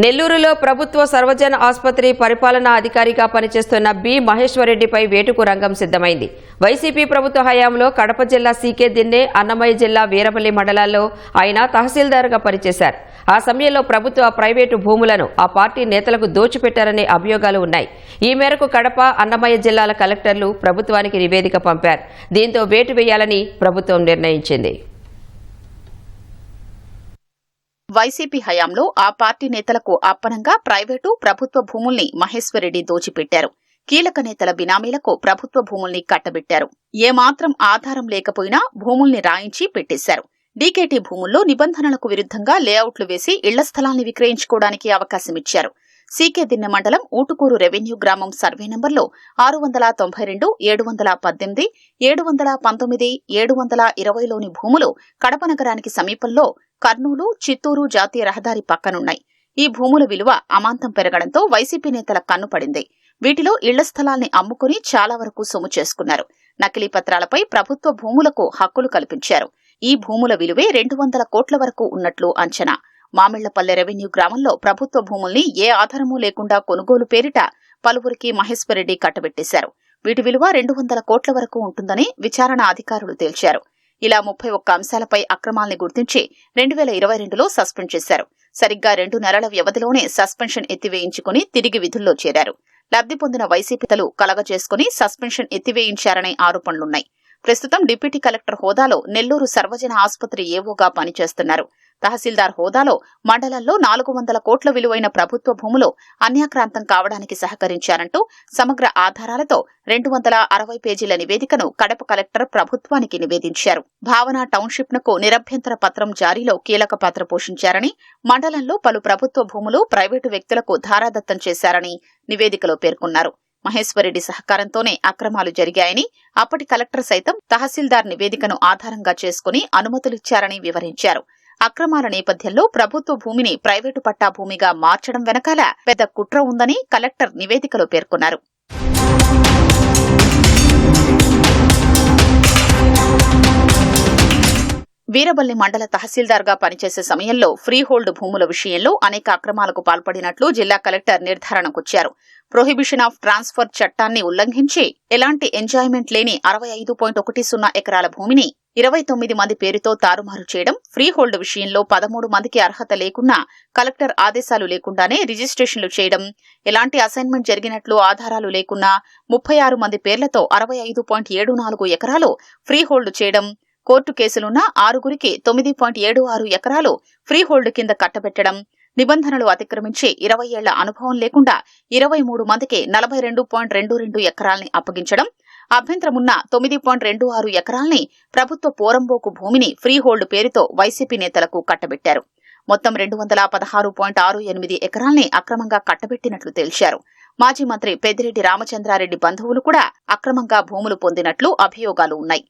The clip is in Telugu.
నెల్లూరులో ప్రభుత్వ సర్వజన ఆసుపత్రి పరిపాలనా అధికారిగా పనిచేస్తున్న బి మహేశ్వరరెడ్డిపై వేటుకు రంగం సిద్ధమైంది. వైసీపీ ప్రభుత్వ హయాంలో కడప జిల్లా సీకే దిన్నే అన్నమయ్య జిల్లా వీరపల్లి మండలాల్లో ఆయన తహసీల్దార్గా పనిచేశారు. ఆ సమయంలో ప్రభుత్వ ప్రైవేటు భూములను ఆ పార్టీ నేతలకు దోచిపెట్టారనే అభియోగాలు ఉన్నాయి. ఈ మేరకు కడప అన్నమయ్య జిల్లాల కలెక్టర్లు ప్రభుత్వానికి నివేదిక పంపారు. దీంతో వేటు వేయాలని ప్రభుత్వం నిర్ణయించింది. వైసీపీ హయాంలో ఆ పార్టీ నేతలకు అప్పనంగా ప్రైవేటు ప్రభుత్వ భూముల్ని మహేశ్వరరెడ్డి దోచిపెట్టారు. కీలక నేతల బినామీలకు ప్రభుత్వ భూముల్ని కట్టబెట్టారు. ఏమాత్రం ఆధారం లేకపోయినా భూముల్ని రాయించి పెట్టేశారు. డీకేటీ భూముల్లో నిబంధనలకు విరుద్ధంగా లేఅవుట్లు వేసి ఇళ్ళ స్థలాన్ని విక్రయించుకోవడానికి అవకాశమిచ్చారు. సీకేదిన్నె మండలం ఊటుకూరు రెవెన్యూ గ్రామం సర్వే నంబర్లో ఆరు వందల తొంభై రెండు ఏడు వందల పద్దెనిమిది ఏడు వందల పంతొమ్మిది ఏడు వందల ఇరవైలోని భూములు కడప నగరానికి సమీపంలో కర్నూలు చిత్తూరు జాతీయ రహదారి పక్కనున్నాయి. ఈ భూముల విలువ అమాంతం పెరగడంతో వైసీపీ నేతల కన్ను పడింది. వీటిలో ఇళ్ళ స్థలాల్ని అమ్ముకుని చాలా వరకు సొమ్ము చేసుకున్నారు. నకిలీ పత్రాలపై ప్రభుత్వ భూములకు హక్కులు కల్పించారు. ఈ భూముల విలువే రెండు వందల కోట్ల వరకు ఉన్నట్లు అంచనా. మామిళ్ళపల్లె రెవెన్యూ గ్రామంలో ప్రభుత్వ భూముల్ని ఏ ఆధారమూ లేకుండా కొనుగోలు పేరిట పలువురికి మహేశ్వరరెడ్డి కట్టబెట్టేశారు. వీటి విలువ రెండు వందల కోట్ల వరకు ఉంటుందని విచారణ అధికారులు తేల్చారు. ఇలా ముప్పై ఒక్క అంశాలపై అక్రమాల్ని గుర్తించి రెండు వేల ఇరవై రెండులో సస్పెండ్ చేశారు. సరిగ్గా రెండు నెలల వ్యవధిలోనే సస్పెన్షన్ ఎత్తివేయించుకుని తిరిగి విధుల్లో చేరారు. లబ్ధి పొందిన వైసీపీతలు కలగజేసుకుని సస్పెన్షన్ ఎత్తివేయించారనే ఆరోపణలున్నాయి. ప్రస్తుతం డిప్యూటీ కలెక్టర్ హోదాలో నెల్లూరు సర్వజన ఆసుపత్రి ఏవోగా పనిచేస్తున్నారు. తహసీల్దార్ హోదాలో మండలంలో నాలుగు వందల కోట్ల విలువైన ప్రభుత్వ భూములు అన్యాక్రాంతం కావడానికి సహకరించారంటూ సమగ్ర ఆధారాలతో రెండు వందల అరవై పేజీల నివేదికను కడప కలెక్టర్ ప్రభుత్వానికి నివేదించారు. భావన టౌన్షిప్నకు నిరభ్యంతర పత్రం జారీలో కీలక పాత్ర పోషించారని మండలంలో పలు ప్రభుత్వ భూములు ప్రైవేటు వ్యక్తులకు ధారాదత్తం చేశారని నివేదికలో పేర్కొన్నారు. మహేశ్వరరెడ్డి సహకారంతోనే అక్రమాలు జరిగాయని అప్పటి కలెక్టర్ సైతం తహసీల్దార్ నివేదికను ఆధారంగా చేసుకుని అనుమతులిచ్చారని వివరించారు. అక్రమాల నేపథ్యంలో ప్రభుత్వ భూమిని ప్రైవేటు పట్టా భూమిగా మార్చడం వెనకాల పెద్ద కుట్ర ఉందని కలెక్టర్ నివేదికలో పేర్కొన్నారు. వీరబల్లి మండల తహసీల్దార్గా పనిచేసే సమయంలో ఫ్రీ హోల్డ్ భూముల విషయంలో అనేక అక్రమాలకు పాల్పడినట్లు జిల్లా కలెక్టర్ నిర్ధారణకొచ్చారు ప్రొహిబిషన్ ఆఫ్ ట్రాన్స్ఫర్ చట్టాన్ని ఉల్లంఘించి ఎలాంటి ఎంజాయ్మెంట్ లేని అరవై ఐదు పాయింట్ ఒకటి సున్నా ఎకరాల భూమిని ఇరవై తొమ్మిది మంది పేరుతో తారుమారు చేయడం ఫ్రీ హోల్డ్ విషయంలో పదమూడు మందికి అర్హత లేకున్నా కలెక్టర్ ఆదేశాలు లేకుండానే రిజిస్ట్రేషన్లు చేయడం ఎలాంటి అసైన్మెంట్ జరిగినట్లు ఆధారాలు లేకున్నా ముప్పై ఆరు మంది పేర్లతో అరవై ఐదు పాయింట్ ఏడు నాలుగు ఎకరాలు ఫ్రీ హోల్డ్ చేయడం కోర్టు కేసులున్న ఆరుగురికి తొమ్మిది పాయింట్ ఏడు ఆరు ఎకరాలు ఫ్రీ హోల్డ్ కింద కట్టబెట్టడం నిబంధనలు అతిక్రమించి ఇరవై ఏళ్ళ అనుభవం లేకుండా ఇరవై మూడు మందికి నలభై రెండు పాయింట్ రెండు రెండు ఎకరాల్ని అప్పగించడం అభ్యంతరమున్న తొమ్మిది పాయింట్ రెండు ఆరు ఎకరాల్ని ప్రభుత్వ పోరంబోకు భూమిని ఫ్రీ హోల్డ్ పేరుతో వైసీపీ నేతలకు కట్టబెట్టారు. మొత్తం రెండు వందల పదహారు పాయింట్ ఆరు ఎనిమిది ఎకరాల్ని అక్రమంగా కట్టబెట్టినట్లు తేల్చారు. మాజీ మంత్రి పెద్దిరెడ్డి రామచంద్రారెడ్డి బంధువులు కూడా అక్రమంగా భూములు పొందినట్లు అభియోగాలు ఉన్నాయి.